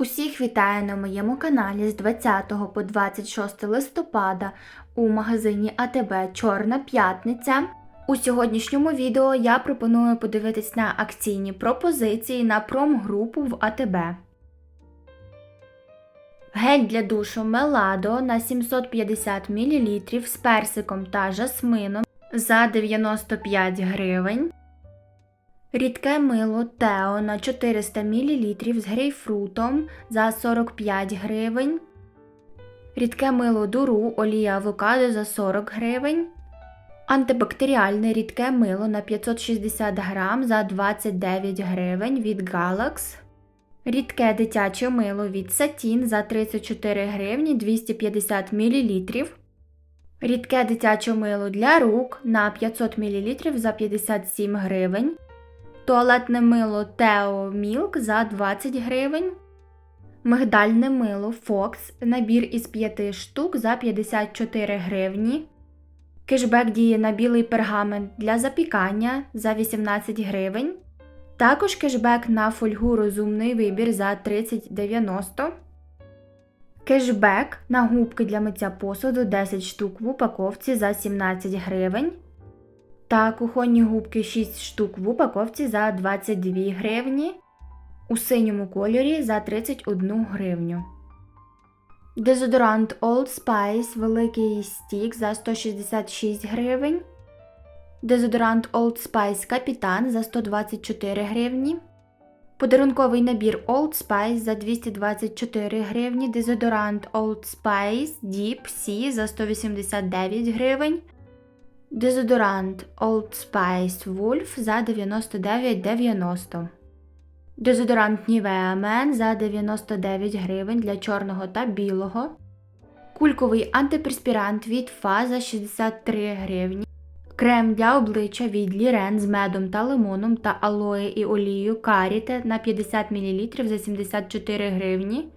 Усіх вітаю на моєму каналі з 20 по 26 листопада у магазині АТБ Чорна П'ятниця. У сьогоднішньому відео я пропоную подивитись на акційні пропозиції на промгрупу в АТБ. Гель для душу Меладо на 750 мл з персиком та жасмином за 95 гривень. Рідке мило Тео на 400 мл з грейпфрутом за 45 гривень. Рідке мило Дуру олія авокадо за 40 гривень. Антибактеріальне рідке мило на 560 грам за 29 гривень від Galax. Рідке дитяче мило від Satin за 34 гривні 250 мл. Рідке дитяче мило для рук на 500 мл за 57 гривень. Туалетне мило Тео Мілк за 20 гривень. Мигдальне мило Fox набір із 5 штук за 54 гривні. Кешбек діє на білий пергамент для запікання за 18 гривень. Також кешбек на фольгу розумний вибір за 30,90. Кешбек на губки для миття посуду 10 штук в упаковці за 17 гривень. Та кухонні губки 6 штук в упаковці за 22 гривні. У синьому кольорі за 31 гривню. Дезодорант Old Spice великий стік за 166 гривень. Дезодорант Old Spice Капітан за 124 гривні. Подарунковий набір Old Spice за 224 гривні. Дезодорант Old Spice Deep Sea за 189 гривень. Дезодорант Old Spice Wolf за 99,90. Дезодорант Nivea Men за 99 гривень для чорного та білого. Кульковий антиперспірант від Фа за 63 гривні. Крем для обличчя від Лірен з медом та лимоном та алоє і олією Каріте на 50 мл за 74 гривні.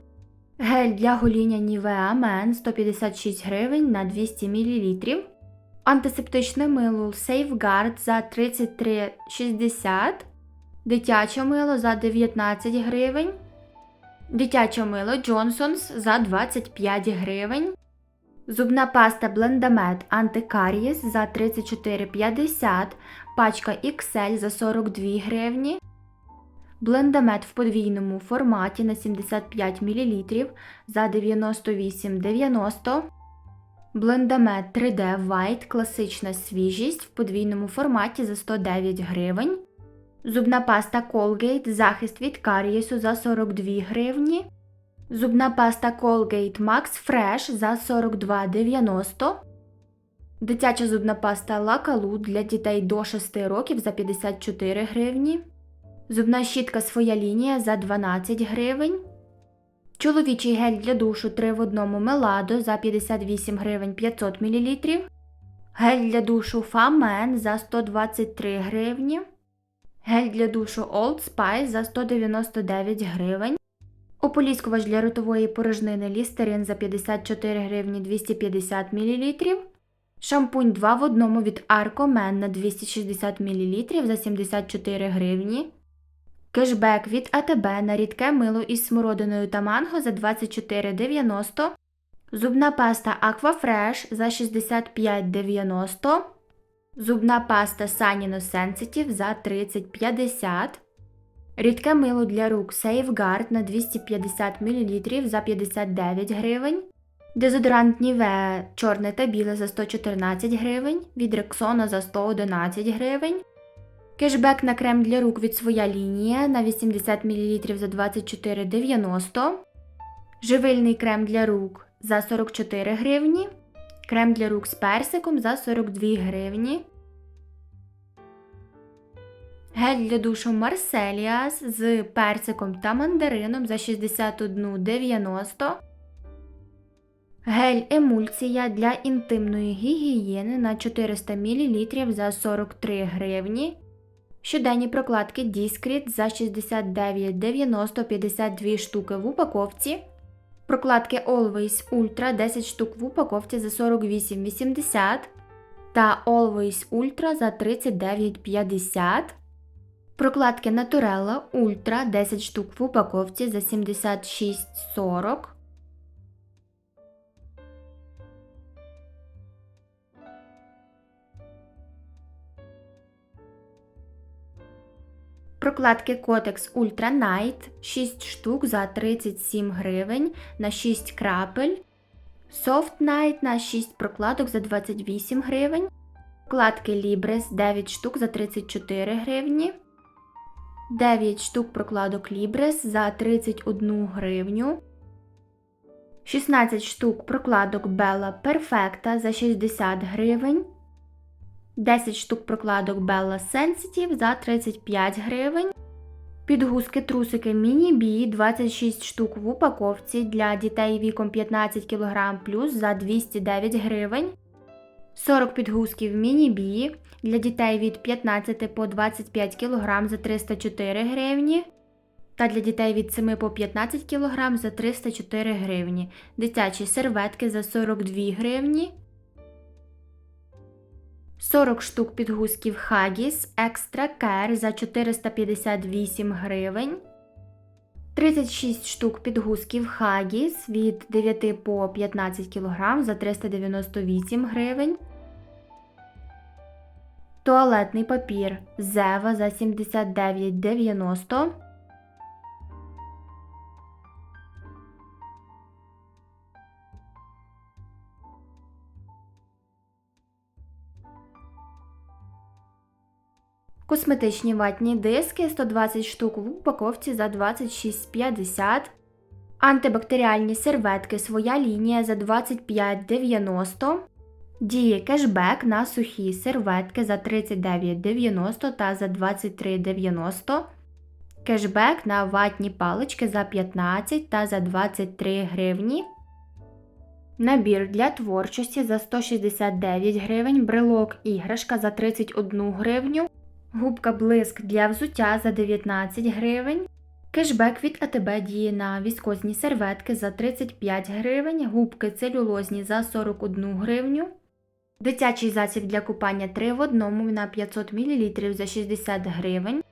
Гель для гоління Nivea Men 156 гривень на 200 мл. Антисептичне мило Safeguard за 33,60 Дитяче мило за 19 гривень. Дитяче мило Johnson's за 25 гривень. Зубна паста Blendamed Антикарієс за 34,50 Пачка XL за 42 гривні. Блендамет в подвійному форматі на 75 мл за 98,90 Блендамет 3D White класична свіжість в подвійному форматі за 109 гривень. Зубна паста Colgate захист від карієсу за 42 гривні. Зубна паста Colgate Max Fresh за 42,90. Дитяча зубна паста Лакалу для дітей до 6 років за 54 гривні. Зубна щітка своя лінія за 12 гривень. Чоловічий гель для душу 3 в 1 Меладо за 58 гривень 500 мл. Гель для душу Фамен за 123 гривні. Гель для душу Old Spice за 199 гривень. Ополіскувач для ротової порожнини Лістерин за 54 гривні 250 мл. Шампунь 2 в 1 від Arcomen на 260 мл за 74 гривні. Кешбек від АТБ на рідке мило із смородиною та манго за 24,90. Зубна паста Aquafresh за 65,90. Зубна паста Sanino Sensitive за 30,50. Рідке мило для рук Safeguard на 250 мл за 59 гривень. Дезодорант Nivea чорне та біле за 114 гривень. Від Rexona за 111 гривень. Кешбек на крем для рук від своя лінія на 80 мл за 24,90. Живильний крем для рук за 44 гривні. Крем для рук з персиком за 42 гривні. Гель для душу Марселіас з персиком та мандарином за 61,90. Гель емульсія для інтимної гігієни на 400 мл за 43 гривні. Щоденні прокладки Discreet за 69,90 52 штуки в упаковці. Прокладки Always Ultra 10 штук в упаковці за 48,80 та Always Ultra за 39,50. Прокладки Naturella Ultra 10 штук в упаковці за 76,40. Прокладки Kotex Ultra Night 6 штук за 37 гривень на 6 крапель. Soft Night на 6 прокладок за 28 гривень. Прокладки Libres 9 штук за 34 гривні. 9 штук прокладок Libres за 31 гривню. 16 штук прокладок Bella Perfecta за 60 гривень. 10 штук прокладок Bella Sensitive за 35 гривень. Підгузки трусики Mini B 26 штук в упаковці для дітей віком 15 кг плюс за 209 гривень. 40 підгузків Mini B для дітей від 15 по 25 кг за 304 гривні. Та для дітей від 7 по 15 кг за 304 гривні. Дитячі серветки за 42 гривні. 40 штук підгузків Haggis Extra Care за 458 гривень. 36 штук підгузків Haggis від 9 по 15 кг за 398 гривень. Туалетний папір Зева за 79,90 Косметичні ватні диски 120 штук в упаковці за 26,50. Антибактеріальні серветки своя лінія за 25,90. Діє кешбек на сухі серветки за 39,90 та за 23,90. Кешбек на ватні палички за 15 та за 23 гривні. Набір для творчості за 169 гривень, брелок іграшка за 31 гривню. Губка блиск для взуття за 19 гривень. Кешбек від АТБ діє на віскозні серветки за 35 гривень, губки целюлозні за 41 гривню. Дитячий засіб для купання 3 в одному на 500 мл за 60 гривень.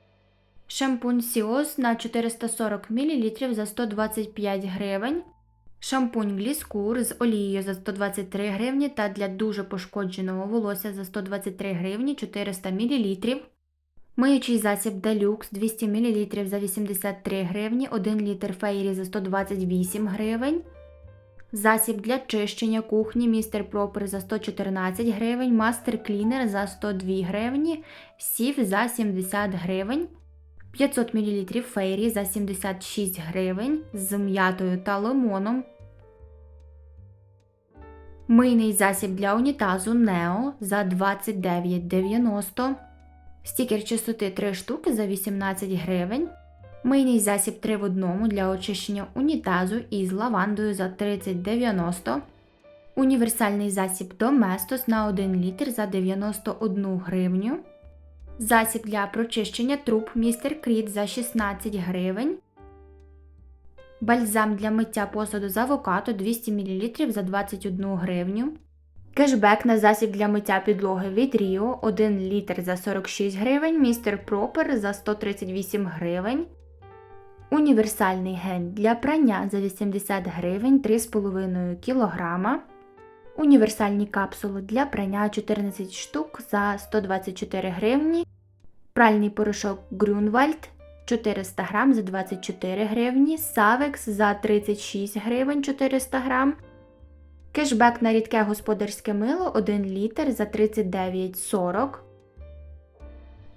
Шампунь Сіос на 440 мл за 125 гривень. Шампунь Гліскур з олією за 123 гривні та для дуже пошкодженого волосся за 123 гривні 400 мл. Миючий засіб Deluxe 200 мл за 83 гривні, 1 літр фейрі за 128 гривень. Засіб для чищення кухні Містер Пропер за 114 гривень, Мастер Клінер за 102 гривні, Сів за 70 гривень, 500 мл фейрі за 76 гривень з м'ятою та лимоном. Мийний засіб для унітазу Нео за 29,90 Стікер чистоти 3 штуки за 18 гривень. Мийний засіб 3 в одному для очищення унітазу із лавандою за 30,90 Універсальний засіб Доместос на 1 літр за 91 гривню. Засіб для прочищення труб Містер Кріт за 16 гривень. Бальзам для миття посуду з авокадо 200 мл за 21 гривню. Кешбек на засіб для миття підлоги від Ріо 1 літр за 46 гривень, містер Пропер за 138 гривень. Універсальний гель для прання за 80 гривень 3,5 кг. Універсальні капсули для прання 14 штук за 124 гривні. Пральний порошок Grunwald 400 г за 24 гривні. Савекс за 36 гривень 400 грам. Кешбек на рідке господарське мило 1 літр за 39,40.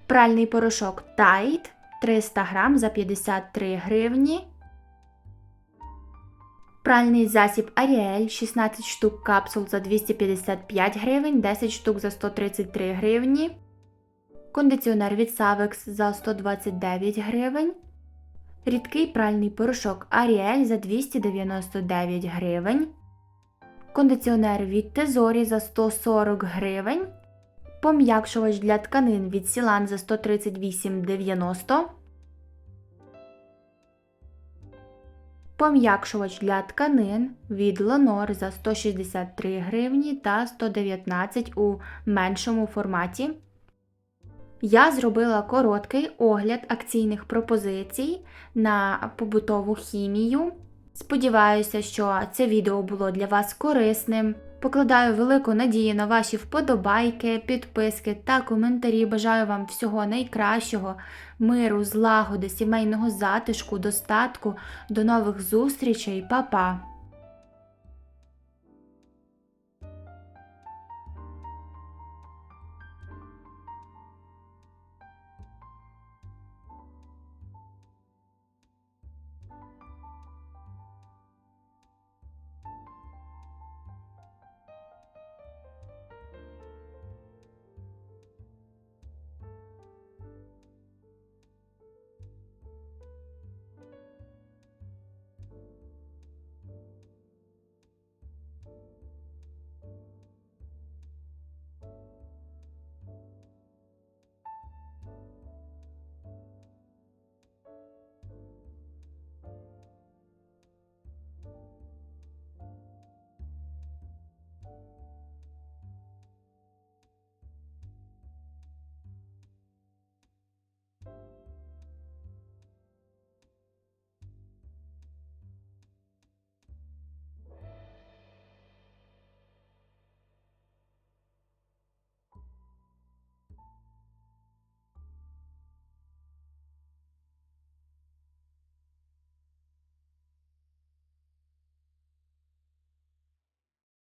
Пральний порошок Tide 300 грам за 53 гривні. Пральний засіб Ariel 16 штук капсул за 255 гривень, 10 штук за 133 гривні. Кондиціонер від Savex за 129 гривень. Рідкий пральний порошок Ariel за 299 гривень кондиціонер від Тезорі за 140 гривень, пом'якшувач для тканин від Сілан за 138,90, пом'якшувач для тканин від Lenor за 163 гривні та 119 у меншому форматі. Я зробила короткий огляд акційних пропозицій на побутову хімію. Сподіваюся, що це відео було для вас корисним. Покладаю велику надію на ваші вподобайки, підписки та коментарі. Бажаю вам всього найкращого, миру, злагоди, сімейного затишку, достатку. До нових зустрічей, Па-па!